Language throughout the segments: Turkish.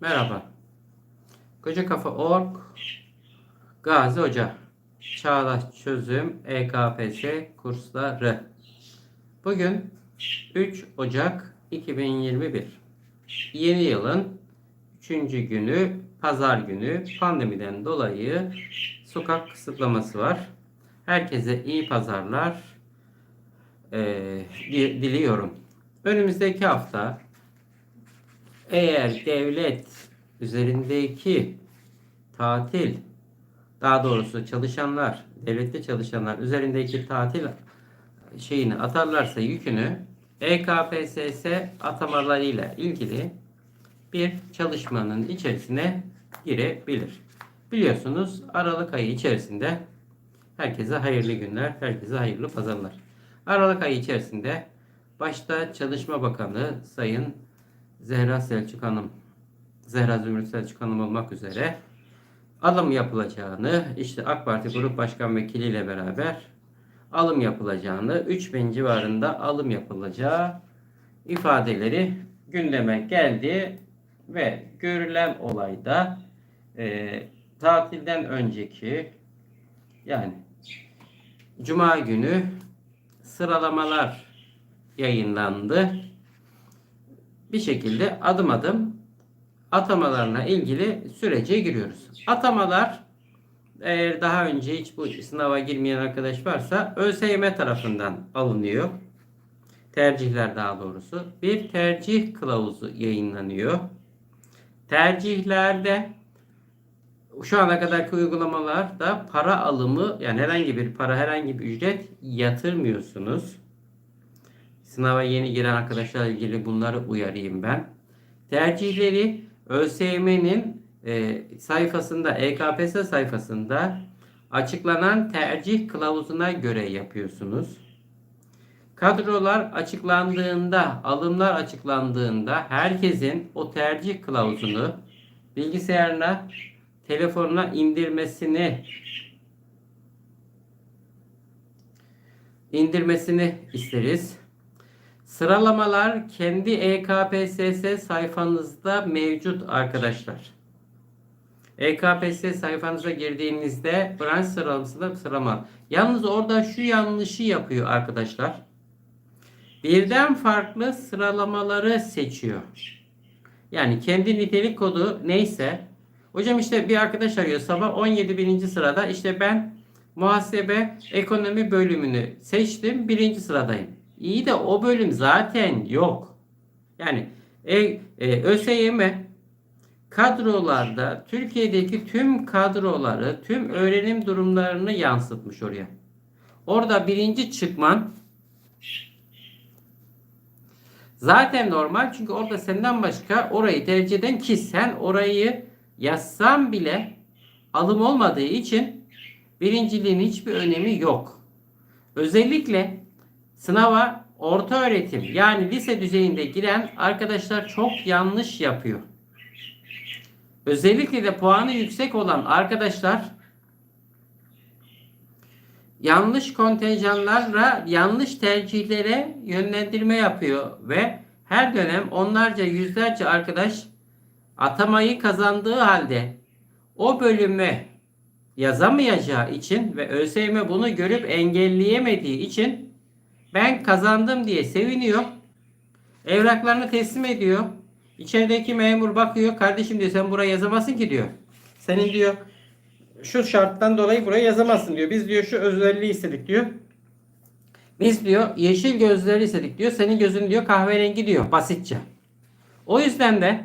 Merhaba. Koca Kafa Org Gazi Hoca Çağdaş Çözüm EKPS kursları Bugün 3 Ocak 2021 Yeni yılın 3. günü Pazar günü pandemiden dolayı sokak kısıtlaması var. Herkese iyi pazarlar di- diliyorum. Önümüzdeki hafta eğer devlet üzerindeki tatil daha doğrusu çalışanlar devlette çalışanlar üzerindeki tatil şeyini atarlarsa yükünü EKPSS atamalarıyla ilgili bir çalışmanın içerisine girebilir. Biliyorsunuz Aralık ayı içerisinde herkese hayırlı günler, herkese hayırlı pazarlar. Aralık ayı içerisinde başta Çalışma Bakanı Sayın Zehra Selçuk Hanım, Zehra Zümrüt Selçuk Hanım olmak üzere alım yapılacağını, işte AK Parti Grup Başkan Vekili ile beraber alım yapılacağını, 3000 civarında alım yapılacağı ifadeleri gündeme geldi ve görülen olayda e, tatilden önceki yani Cuma günü sıralamalar yayınlandı bir şekilde adım adım atamalarına ilgili sürece giriyoruz. Atamalar eğer daha önce hiç bu sınava girmeyen arkadaş varsa ÖSYM tarafından alınıyor. Tercihler daha doğrusu. Bir tercih kılavuzu yayınlanıyor. Tercihlerde şu ana kadarki uygulamalarda para alımı yani herhangi bir para herhangi bir ücret yatırmıyorsunuz. Sınava yeni giren arkadaşlarla ilgili bunları uyarayım ben. Tercihleri ÖSYM'nin e, sayfasında, EKPS sayfasında açıklanan tercih kılavuzuna göre yapıyorsunuz. Kadrolar açıklandığında, alımlar açıklandığında herkesin o tercih kılavuzunu bilgisayarına, telefonuna indirmesini indirmesini isteriz. Sıralamalar kendi EKPSS sayfanızda mevcut arkadaşlar. EKPSS sayfanıza girdiğinizde branş sıralamasında sıralama. Yalnız orada şu yanlışı yapıyor arkadaşlar. Birden farklı sıralamaları seçiyor. Yani kendi nitelik kodu neyse. Hocam işte bir arkadaş arıyor sabah 17 birinci sırada. İşte ben muhasebe ekonomi bölümünü seçtim. Birinci sıradayım. İyi de o bölüm zaten yok. Yani e, e, ÖSYM kadrolarda Türkiye'deki tüm kadroları, tüm öğrenim durumlarını yansıtmış oraya. Orada birinci çıkman zaten normal çünkü orada senden başka orayı tercih eden ki sen orayı yazsan bile alım olmadığı için birinciliğin hiçbir önemi yok. Özellikle sınava orta öğretim yani lise düzeyinde giren arkadaşlar çok yanlış yapıyor. Özellikle de puanı yüksek olan arkadaşlar yanlış kontenjanlarla yanlış tercihlere yönlendirme yapıyor ve her dönem onlarca yüzlerce arkadaş atamayı kazandığı halde o bölümü yazamayacağı için ve ÖSYM bunu görüp engelleyemediği için ben kazandım diye seviniyor. Evraklarını teslim ediyor. İçerideki memur bakıyor. Kardeşim diyor sen buraya yazamazsın ki diyor. Senin diyor şu şarttan dolayı buraya yazamazsın diyor. Biz diyor şu özelliği istedik diyor. Biz diyor yeşil gözleri istedik diyor. Senin gözün diyor kahverengi diyor basitçe. O yüzden de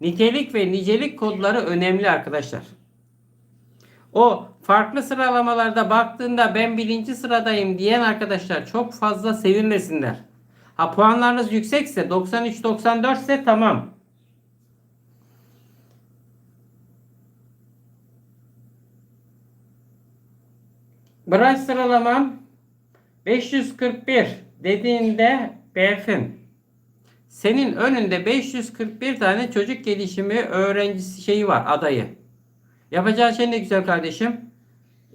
nitelik ve nicelik kodları önemli arkadaşlar. O farklı sıralamalarda baktığında ben birinci sıradayım diyen arkadaşlar çok fazla sevinmesinler. Ha puanlarınız yüksekse 93-94 ise tamam. Branş sıralamam 541 dediğinde Berfin senin önünde 541 tane çocuk gelişimi öğrencisi şeyi var adayı. Yapacağın şey ne güzel kardeşim.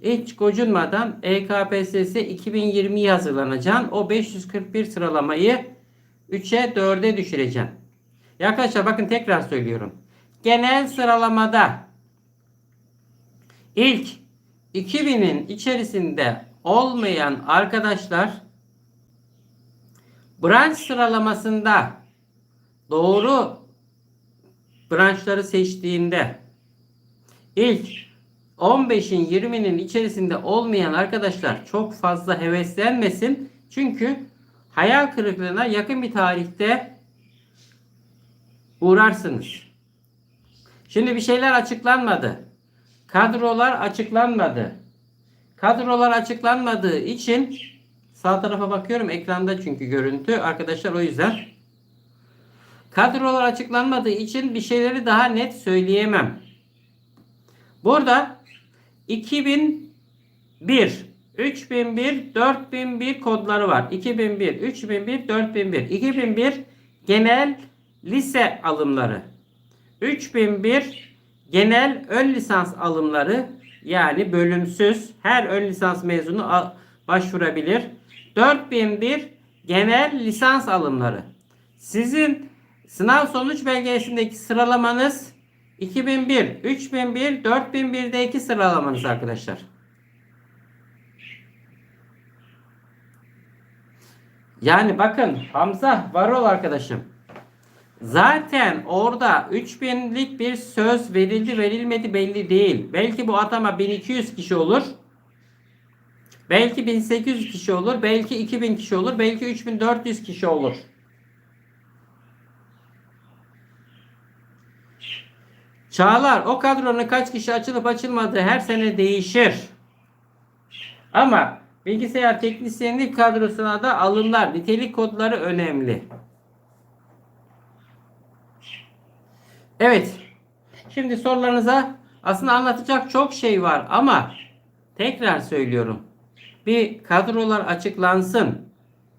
Hiç gocunmadan EKPSS 2020'ye hazırlanacaksın. O 541 sıralamayı 3'e 4'e düşüreceksin. Ya arkadaşlar bakın tekrar söylüyorum. genel sıralamada ilk 2000'in içerisinde olmayan arkadaşlar branş sıralamasında doğru branşları seçtiğinde ilk 15'in 20'nin içerisinde olmayan arkadaşlar çok fazla heveslenmesin. Çünkü hayal kırıklığına yakın bir tarihte uğrarsınız. Şimdi bir şeyler açıklanmadı. Kadrolar açıklanmadı. Kadrolar açıklanmadığı için sağ tarafa bakıyorum ekranda çünkü görüntü arkadaşlar o yüzden. Kadrolar açıklanmadığı için bir şeyleri daha net söyleyemem. Burada 2001, 3001, 4001 kodları var. 2001, 3001, 4001. 2001 genel lise alımları. 3001 genel ön lisans alımları yani bölümsüz her ön lisans mezunu başvurabilir. 4001 genel lisans alımları. Sizin sınav sonuç belgesindeki sıralamanız 2001, 3001, 4001'deki sıralamanız arkadaşlar. Yani bakın Hamza Varol arkadaşım. Zaten orada 3000'lik bir söz verildi verilmedi belli değil. Belki bu atama 1200 kişi olur. Belki 1800 kişi olur. Belki 2000 kişi olur. Belki 3400 kişi olur. Çağlar o kadronun kaç kişi açılıp açılmadığı her sene değişir. Ama bilgisayar teknisyenlik kadrosuna da alımlar, nitelik kodları önemli. Evet. Şimdi sorularınıza aslında anlatacak çok şey var ama tekrar söylüyorum. Bir kadrolar açıklansın.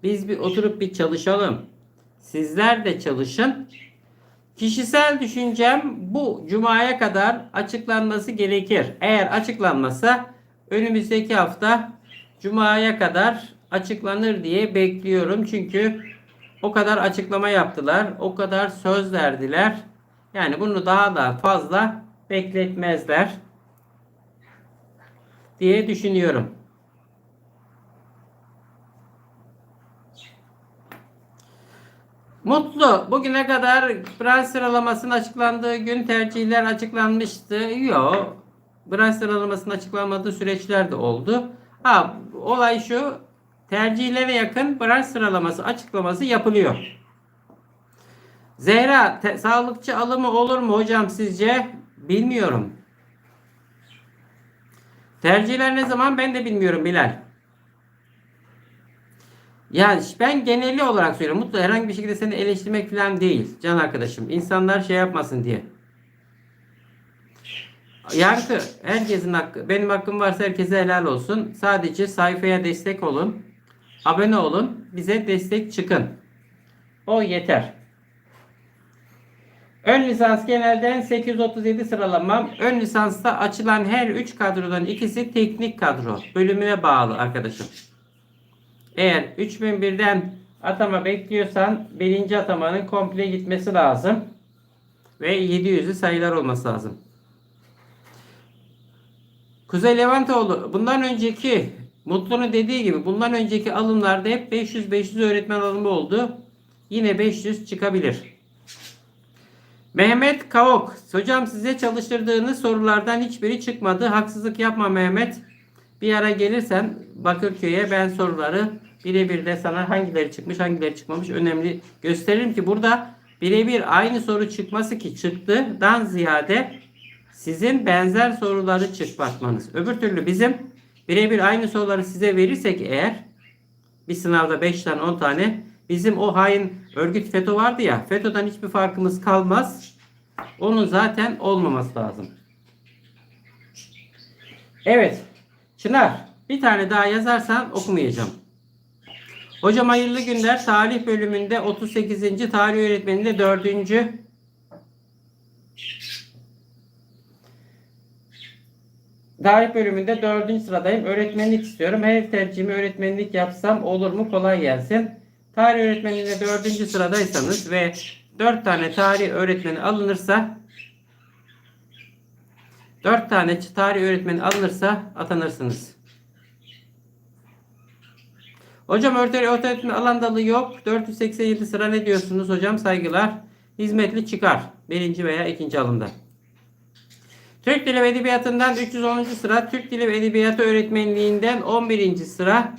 Biz bir oturup bir çalışalım. Sizler de çalışın. Kişisel düşüncem bu cumaya kadar açıklanması gerekir. Eğer açıklanmasa önümüzdeki hafta cumaya kadar açıklanır diye bekliyorum. Çünkü o kadar açıklama yaptılar. O kadar söz verdiler. Yani bunu daha da fazla bekletmezler diye düşünüyorum. Mutlu. Bugüne kadar branş sıralamasının açıklandığı gün tercihler açıklanmıştı. Yok. Branş sıralamasının açıklanmadığı süreçler de oldu. Ha, olay şu. Tercihlere yakın branş sıralaması açıklaması yapılıyor. Zehra te- sağlıkçı alımı olur mu hocam sizce? Bilmiyorum. Tercihler ne zaman ben de bilmiyorum Bilal. Yani ben geneli olarak söylüyorum. Mutlu herhangi bir şekilde seni eleştirmek falan değil can arkadaşım. İnsanlar şey yapmasın diye. Yankı herkesin hakkı. Benim hakkım varsa herkese helal olsun. Sadece sayfaya destek olun. Abone olun. Bize destek çıkın. O yeter. Ön lisans genelden 837 sıralamam. Ön lisansta açılan her 3 kadrodan ikisi teknik kadro. Bölümüne bağlı arkadaşım. Eğer 3001'den atama bekliyorsan birinci atamanın komple gitmesi lazım. Ve 700'lü sayılar olması lazım. Kuzey Levantoğlu bundan önceki Mutlu'nun dediği gibi bundan önceki alımlarda hep 500-500 öğretmen alımı oldu. Yine 500 çıkabilir. Mehmet Kavok. Hocam size çalıştırdığınız sorulardan hiçbiri çıkmadı. Haksızlık yapma Mehmet. Bir ara gelirsen Bakırköy'e ben soruları birebir de sana hangileri çıkmış hangileri çıkmamış önemli gösteririm ki burada birebir aynı soru çıkması ki çıktıdan ziyade sizin benzer soruları çıkmatmanız. Öbür türlü bizim birebir aynı soruları size verirsek eğer bir sınavda 5 tane 10 tane bizim o hain örgüt FETÖ vardı ya FETÖ'den hiçbir farkımız kalmaz. Onun zaten olmaması lazım. Evet. Çınar bir tane daha yazarsan okumayacağım. Hocam hayırlı günler. Tarih bölümünde 38. tarih öğretmeninde 4. Tarih bölümünde 4. sıradayım. Öğretmenlik istiyorum. Her tercihimi öğretmenlik yapsam olur mu? Kolay gelsin. Tarih öğretmenliğinde 4. sıradaysanız ve 4 tane tarih öğretmeni alınırsa 4 tane tarih öğretmeni alınırsa atanırsınız. Hocam öğretmen öğretmen alan dalı yok. 487 sıra ne diyorsunuz hocam? Saygılar. Hizmetli çıkar. Birinci veya ikinci alımda. Türk Dili ve Edebiyatı'ndan 310. sıra, Türk Dili ve Edebiyatı öğretmenliğinden 11. sıra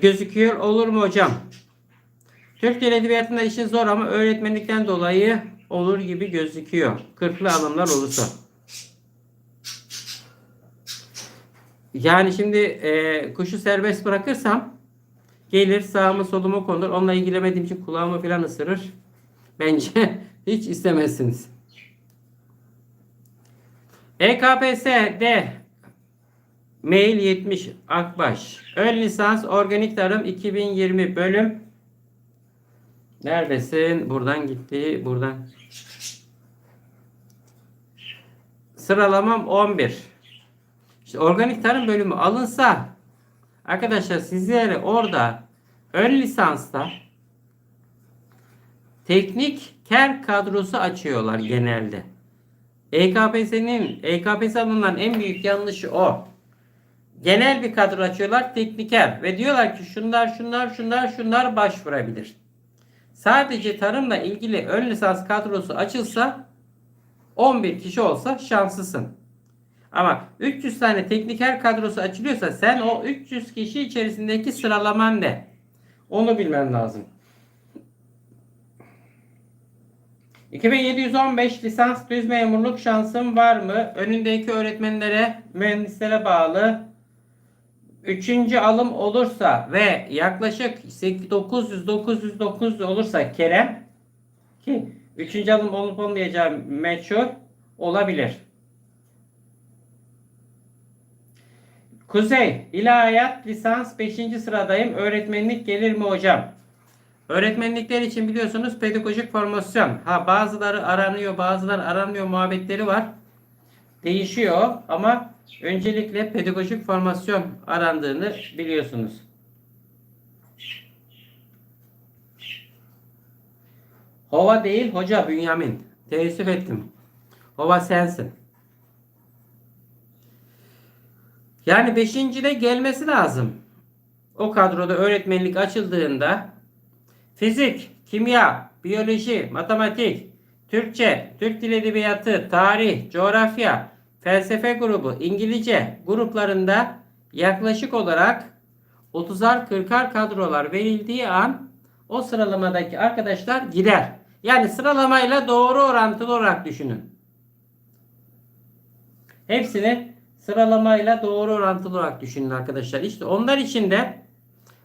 gözüküyor. Olur mu hocam? Türk Dili Edebiyatı'nda işin zor ama öğretmenlikten dolayı olur gibi gözüküyor. Kırklı alımlar olursa. Yani şimdi e, kuşu serbest bırakırsam gelir sağımı solumu konur. Onunla ilgilemediğim için kulağımı falan ısırır. Bence hiç istemezsiniz. EKPS'de Mail 70 Akbaş. Ön lisans organik tarım 2020 bölüm. Neredesin? Buradan gitti. Buradan. Sıralamam 11. İşte organik tarım bölümü alınsa arkadaşlar sizlere orada ön lisansta teknik ker kadrosu açıyorlar genelde. EKPS'nin EKPS alınan en büyük yanlışı o. Genel bir kadro açıyorlar tekniker ve diyorlar ki şunlar şunlar şunlar şunlar başvurabilir. Sadece tarımla ilgili ön lisans kadrosu açılsa 11 kişi olsa şanslısın. Ama 300 tane tekniker kadrosu açılıyorsa sen o 300 kişi içerisindeki sıralaman ne? Onu bilmen lazım. 2715 lisans düz memurluk şansım var mı? Önündeki öğretmenlere, mühendislere bağlı. Üçüncü alım olursa ve yaklaşık 900 900 900 olursa Kerem ki üçüncü alım olup olmayacağı meçhul olabilir. Kuzey, ilahiyat lisans 5. sıradayım. Öğretmenlik gelir mi hocam? Öğretmenlikler için biliyorsunuz pedagojik formasyon. Ha bazıları aranıyor, bazıları aranmıyor muhabbetleri var. Değişiyor ama öncelikle pedagojik formasyon arandığını biliyorsunuz. Hova değil hoca Bünyamin. Teessüf ettim. Hova sensin. Yani beşincide gelmesi lazım. O kadroda öğretmenlik açıldığında fizik, kimya, biyoloji, matematik, Türkçe, Türk Dil Edebiyatı, tarih, coğrafya, felsefe grubu, İngilizce gruplarında yaklaşık olarak 30'ar 40'ar kadrolar verildiği an o sıralamadaki arkadaşlar gider. Yani sıralamayla doğru orantılı olarak düşünün. Hepsini sıralamayla doğru orantılı olarak düşünün arkadaşlar. İşte onlar için de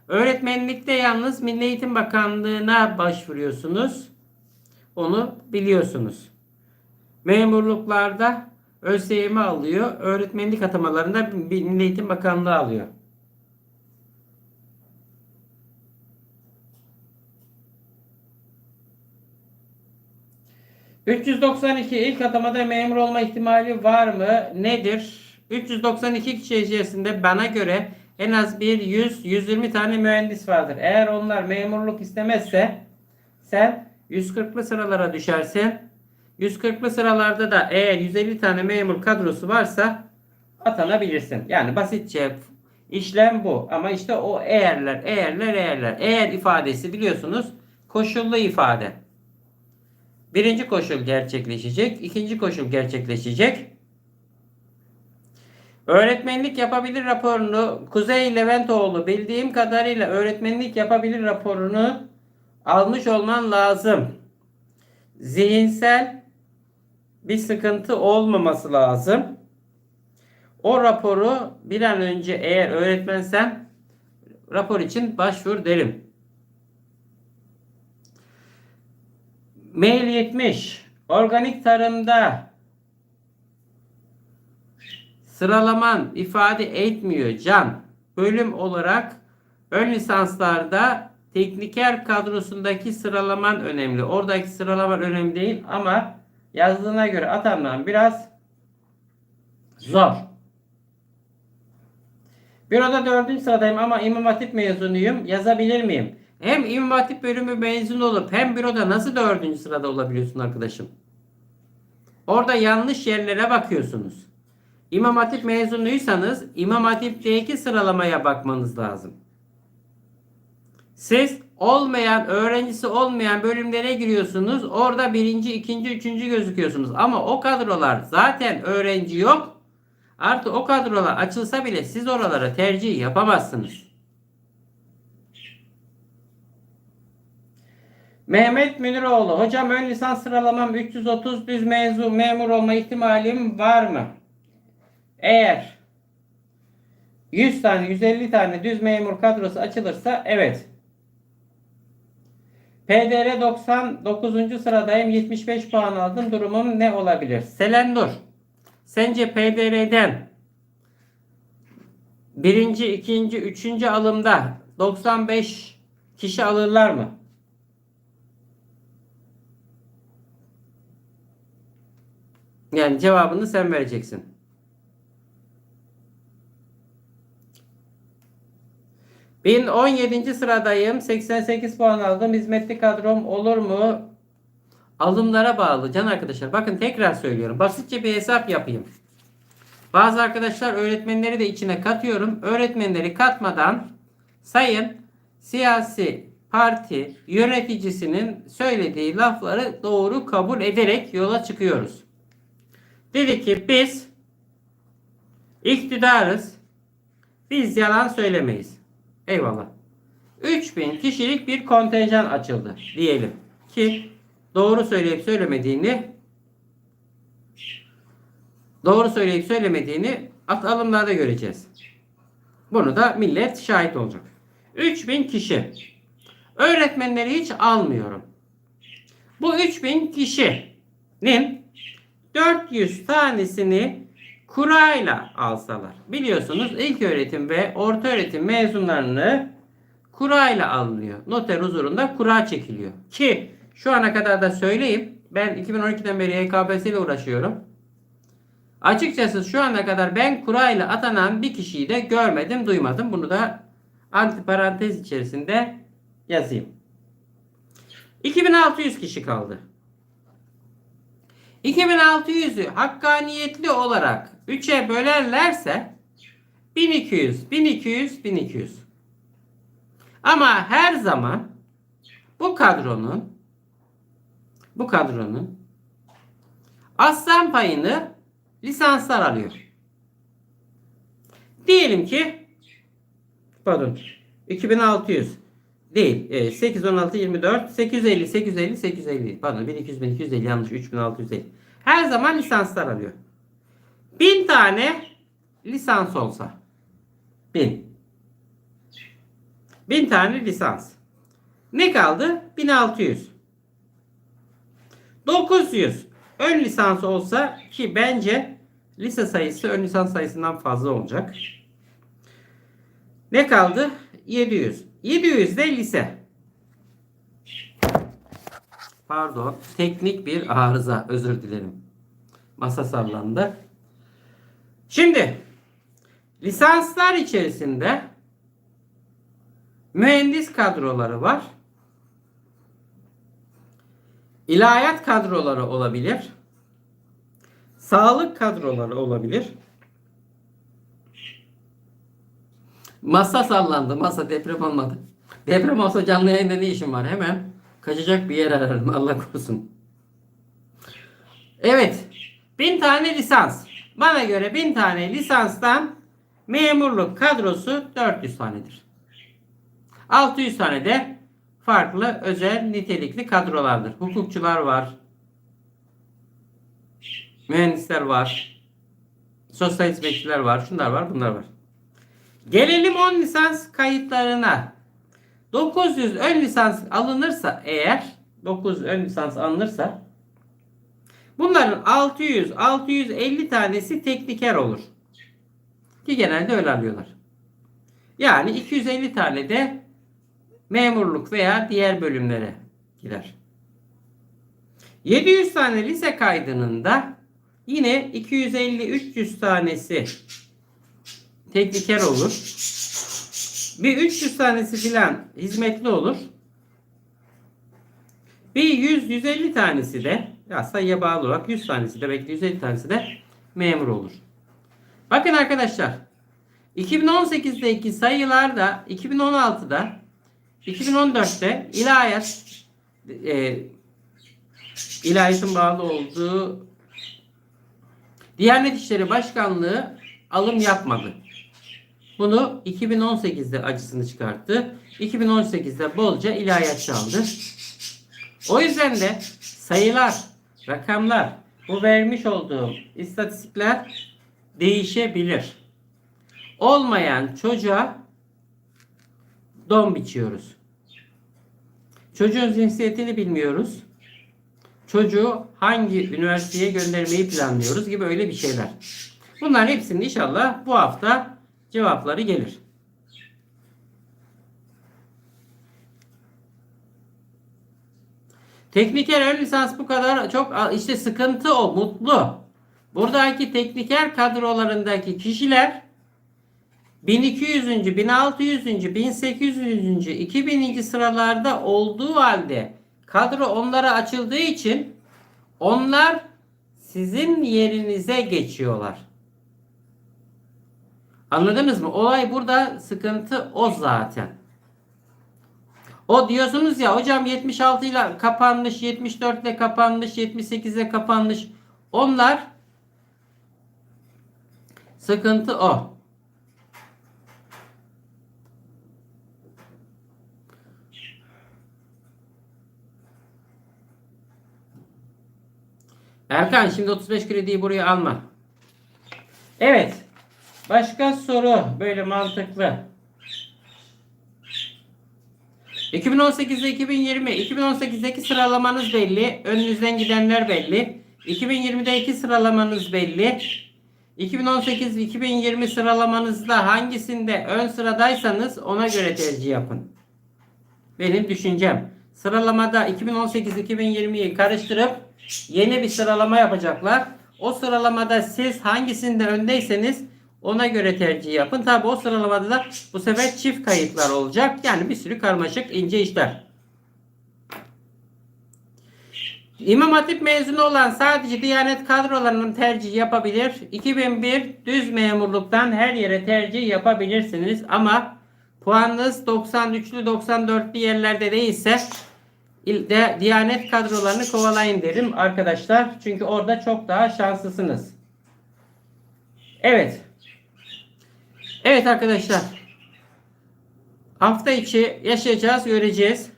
öğretmenlikte yalnız Milli Eğitim Bakanlığı'na başvuruyorsunuz. Onu biliyorsunuz. Memurluklarda ÖSYM alıyor. Öğretmenlik atamalarında Milli Eğitim Bakanlığı alıyor. ...392 ilk atamada memur olma ihtimali var mı? Nedir? 392 kişi içerisinde bana göre en az bir 100-120 tane mühendis vardır. Eğer onlar memurluk istemezse sen 140'lı sıralara düşersin. 140'lı sıralarda da eğer 150 tane memur kadrosu varsa atanabilirsin. Yani basitçe işlem bu. Ama işte o eğerler, eğerler, eğerler. Eğer ifadesi biliyorsunuz koşullu ifade. Birinci koşul gerçekleşecek. ikinci koşul gerçekleşecek. Öğretmenlik yapabilir raporunu Kuzey Leventoğlu bildiğim kadarıyla öğretmenlik yapabilir raporunu almış olman lazım. Zihinsel bir sıkıntı olmaması lazım. O raporu bir an önce eğer öğretmensen rapor için başvur derim. Mail 70. Organik tarımda sıralaman ifade etmiyor can. Bölüm olarak ön lisanslarda tekniker kadrosundaki sıralaman önemli. Oradaki sıralaman önemli değil ama yazdığına göre atanman biraz zor. Büroda dördüncü sıradayım ama İmam Hatip mezunuyum. Yazabilir miyim? Hem İmam Hatip bölümü mezun olup hem büroda nasıl dördüncü sırada olabiliyorsun arkadaşım? Orada yanlış yerlere bakıyorsunuz. İmam Hatip mezunuysanız İmam Hatip'teki sıralamaya bakmanız lazım. Siz olmayan, öğrencisi olmayan bölümlere giriyorsunuz. Orada birinci, ikinci, üçüncü gözüküyorsunuz. Ama o kadrolar zaten öğrenci yok. Artı o kadrolar açılsa bile siz oralara tercih yapamazsınız. Mehmet Müniroğlu. Hocam ön lisans sıralamam 330 düz mezun memur olma ihtimalim var mı? Eğer 100 tane 150 tane düz memur kadrosu açılırsa evet. PDR 99. sıradayım 75 puan aldım. Durumum ne olabilir? Selendur. Sence PDR'den birinci, ikinci, üçüncü alımda 95 kişi alırlar mı? Yani cevabını sen vereceksin. Bin 17. sıradayım. 88 puan aldım. Hizmetli kadrom olur mu? Alımlara bağlı can arkadaşlar. Bakın tekrar söylüyorum. Basitçe bir hesap yapayım. Bazı arkadaşlar öğretmenleri de içine katıyorum. Öğretmenleri katmadan sayın siyasi parti yöneticisinin söylediği lafları doğru kabul ederek yola çıkıyoruz. Dedi ki biz iktidarız. Biz yalan söylemeyiz. Eyvallah. 3000 kişilik bir kontenjan açıldı diyelim ki doğru söyleyip söylemediğini doğru söyleyip söylemediğini alımlarda göreceğiz. Bunu da millet şahit olacak. 3000 kişi. Öğretmenleri hiç almıyorum. Bu 3000 kişinin 400 tanesini kurayla alsalar. Biliyorsunuz ilk öğretim ve orta öğretim mezunlarını kurayla alınıyor. Noter huzurunda kura çekiliyor. Ki şu ana kadar da söyleyeyim. Ben 2012'den beri YKPS ile uğraşıyorum. Açıkçası şu ana kadar ben kurayla atanan bir kişiyi de görmedim, duymadım. Bunu da antiparantez içerisinde yazayım. 2600 kişi kaldı. 2600'ü hakkaniyetli olarak 3'e bölerlerse 1200, 1200, 1200. Ama her zaman bu kadronun bu kadronun aslan payını lisanslar alıyor. Diyelim ki pardon 2600 değil. E, 8 16 24 850 850 850 pardon 1200 1250 yanlış 3650. Her zaman lisanslar alıyor. 1000 tane lisans olsa 1000 1000 tane lisans. Ne kaldı? 1600. 900 ön lisans olsa ki bence lise sayısı ön lisans sayısından fazla olacak. Ne kaldı? 700. 700 de lise. Pardon. Teknik bir arıza. Özür dilerim. Masa sallandı. Şimdi lisanslar içerisinde mühendis kadroları var. İlahiyat kadroları olabilir. Sağlık kadroları olabilir. Masa sallandı. Masa deprem olmadı. Deprem olsa canlı yayında ne işim var? Hemen kaçacak bir yer ararım. Allah korusun. Evet. Bin tane lisans. Bana göre bin tane lisanstan memurluk kadrosu 400 tanedir. 600 tane de farklı özel nitelikli kadrolardır. Hukukçular var. Mühendisler var. Sosyal hizmetçiler var. Şunlar var, bunlar var. Gelelim 10 lisans kayıtlarına. 900 ön lisans alınırsa eğer 900 ön lisans alınırsa bunların 600 650 tanesi tekniker olur. Ki genelde öyle alıyorlar. Yani 250 tane de memurluk veya diğer bölümlere gider. 700 tane lise kaydının da yine 250-300 tanesi tekniker olur. Bir 300 tanesi filan hizmetli olur. Bir 100-150 tanesi de Ya sayıya bağlı olarak 100 tanesi de belki de 150 tanesi de memur olur. Bakın arkadaşlar 2018'deki sayılarda 2016'da 2014'te ilahiyat e, ilahiyetin bağlı olduğu Diyanet İşleri Başkanlığı alım yapmadı. Bunu 2018'de acısını çıkarttı. 2018'de bolca ilahiyatçı aldı. O yüzden de sayılar, rakamlar, bu vermiş olduğum istatistikler değişebilir. Olmayan çocuğa don biçiyoruz. Çocuğun cinsiyetini bilmiyoruz. Çocuğu hangi üniversiteye göndermeyi planlıyoruz gibi öyle bir şeyler. Bunların hepsinin inşallah bu hafta cevapları gelir. Tekniker ön lisans bu kadar çok işte sıkıntı o mutlu. Buradaki tekniker kadrolarındaki kişiler 1200. 1600. 1800. 2000. sıralarda olduğu halde kadro onlara açıldığı için onlar sizin yerinize geçiyorlar. Anladınız mı? Olay burada sıkıntı o zaten. O diyorsunuz ya hocam 76 ile kapanmış, 74 ile kapanmış, 78 ile kapanmış. Onlar sıkıntı o. Erkan şimdi 35 krediyi buraya alma. Evet. Başka soru böyle mantıklı. 2018'de 2020, 2018'deki sıralamanız belli. Önünüzden gidenler belli. 2020'deki sıralamanız belli. 2018-2020 sıralamanızda hangisinde ön sıradaysanız ona göre tercih yapın. Benim düşüncem. Sıralamada 2018-2020'yi karıştırıp yeni bir sıralama yapacaklar. O sıralamada siz hangisinde öndeyseniz ona göre tercih yapın. Tabi o sıralamada da bu sefer çift kayıtlar olacak. Yani bir sürü karmaşık ince işler. İmam Hatip mezunu olan sadece Diyanet kadrolarının tercih yapabilir. 2001 düz memurluktan her yere tercih yapabilirsiniz. Ama puanınız 93'lü 94'lü yerlerde değilse de Diyanet kadrolarını kovalayın derim arkadaşlar. Çünkü orada çok daha şanslısınız. Evet. Evet arkadaşlar. Hafta içi yaşayacağız, göreceğiz.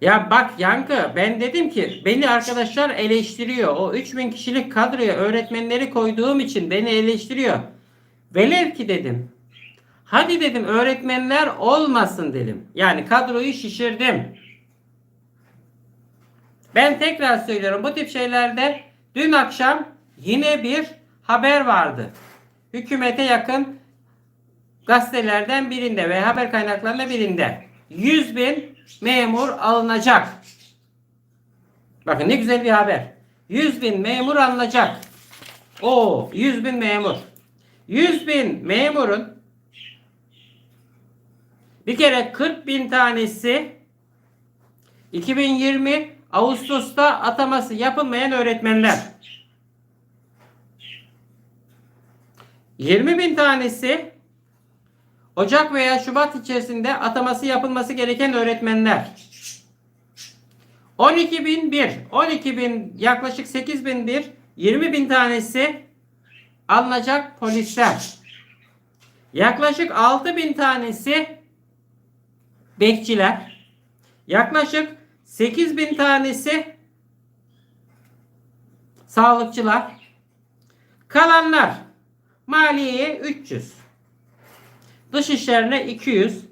Ya bak Yankı ben dedim ki beni arkadaşlar eleştiriyor. O 3000 kişilik kadroya öğretmenleri koyduğum için beni eleştiriyor. Velev ki dedim. Hadi dedim öğretmenler olmasın dedim. Yani kadroyu şişirdim. Ben tekrar söylüyorum bu tip şeylerde dün akşam yine bir haber vardı. Hükümete yakın gazetelerden birinde ve haber kaynaklarında birinde 100 bin memur alınacak. Bakın ne güzel bir haber. 100 bin memur alınacak. O 100 bin memur. 100 bin memurun bir kere 40 bin tanesi 2020 Ağustos'ta ataması yapılmayan öğretmenler. 20 bin tanesi Ocak veya Şubat içerisinde ataması yapılması gereken öğretmenler. 12.001, 12.000 yaklaşık 8.001, 20 bin tanesi alınacak polisler. Yaklaşık 6 bin tanesi bekçiler. Yaklaşık 8 bin tanesi sağlıkçılar. Kalanlar maliyeye 300. Dış işlerine 200.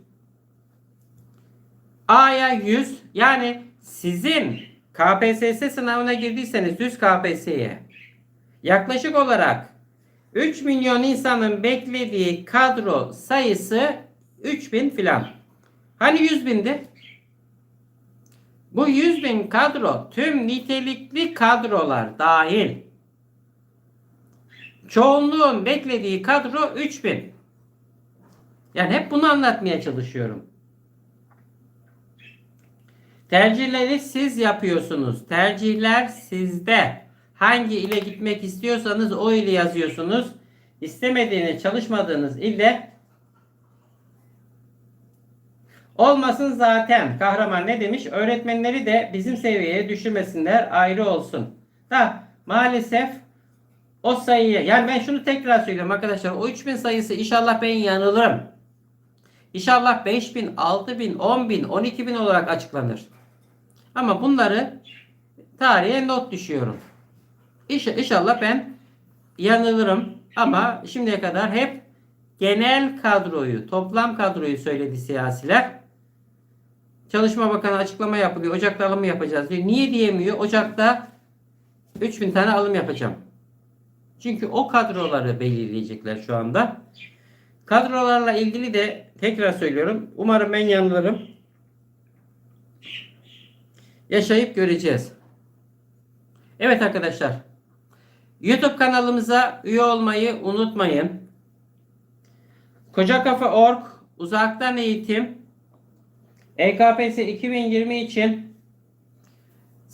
A'ya 100. Yani sizin KPSS sınavına girdiyseniz düz KPSS'ye yaklaşık olarak 3 milyon insanın beklediği kadro sayısı 3000 filan. Hani 100 bindi? Bu 100 bin kadro tüm nitelikli kadrolar dahil. Çoğunluğun beklediği kadro 3000. Yani hep bunu anlatmaya çalışıyorum. Tercihleri siz yapıyorsunuz. Tercihler sizde. Hangi ile gitmek istiyorsanız o ili yazıyorsunuz. İstemediğiniz, çalışmadığınız ilde olmasın zaten. Kahraman ne demiş? Öğretmenleri de bizim seviyeye düşürmesinler ayrı olsun. Da maalesef o sayıyı yani ben şunu tekrar söylüyorum arkadaşlar. O 3000 sayısı inşallah ben yanılırım. İnşallah 5000, 6000, 10000, 12000 olarak açıklanır. Ama bunları tarihe not düşüyorum. İnş- İnşallah ben yanılırım ama şimdiye kadar hep genel kadroyu, toplam kadroyu söyledi siyasiler. Çalışma Bakanı açıklama yapılıyor. Ocak'ta alım yapacağız diyor. Niye diyemiyor? Ocak'ta 3000 tane alım yapacağım. Çünkü o kadroları belirleyecekler şu anda. Kadrolarla ilgili de tekrar söylüyorum. Umarım ben yanılırım. Yaşayıp göreceğiz. Evet arkadaşlar. YouTube kanalımıza üye olmayı unutmayın. Koca Kafa Org uzaktan eğitim EKPS 2020 için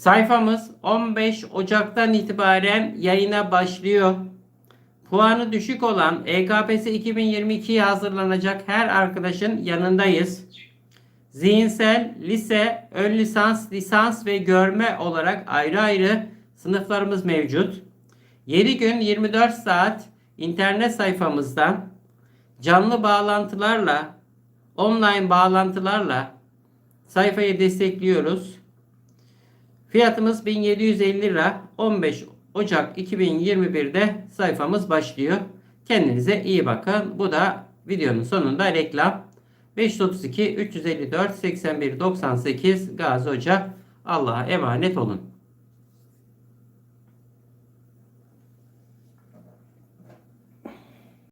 sayfamız 15 Ocak'tan itibaren yayına başlıyor. Puanı düşük olan EKPS 2022'ye hazırlanacak her arkadaşın yanındayız. Zihinsel, lise, ön lisans, lisans ve görme olarak ayrı ayrı sınıflarımız mevcut. 7 gün 24 saat internet sayfamızdan canlı bağlantılarla, online bağlantılarla sayfayı destekliyoruz. Fiyatımız 1750 lira. 15 Ocak 2021'de sayfamız başlıyor. Kendinize iyi bakın. Bu da videonun sonunda reklam. 532 354 81 98 Gazi Hoca. Allah'a emanet olun.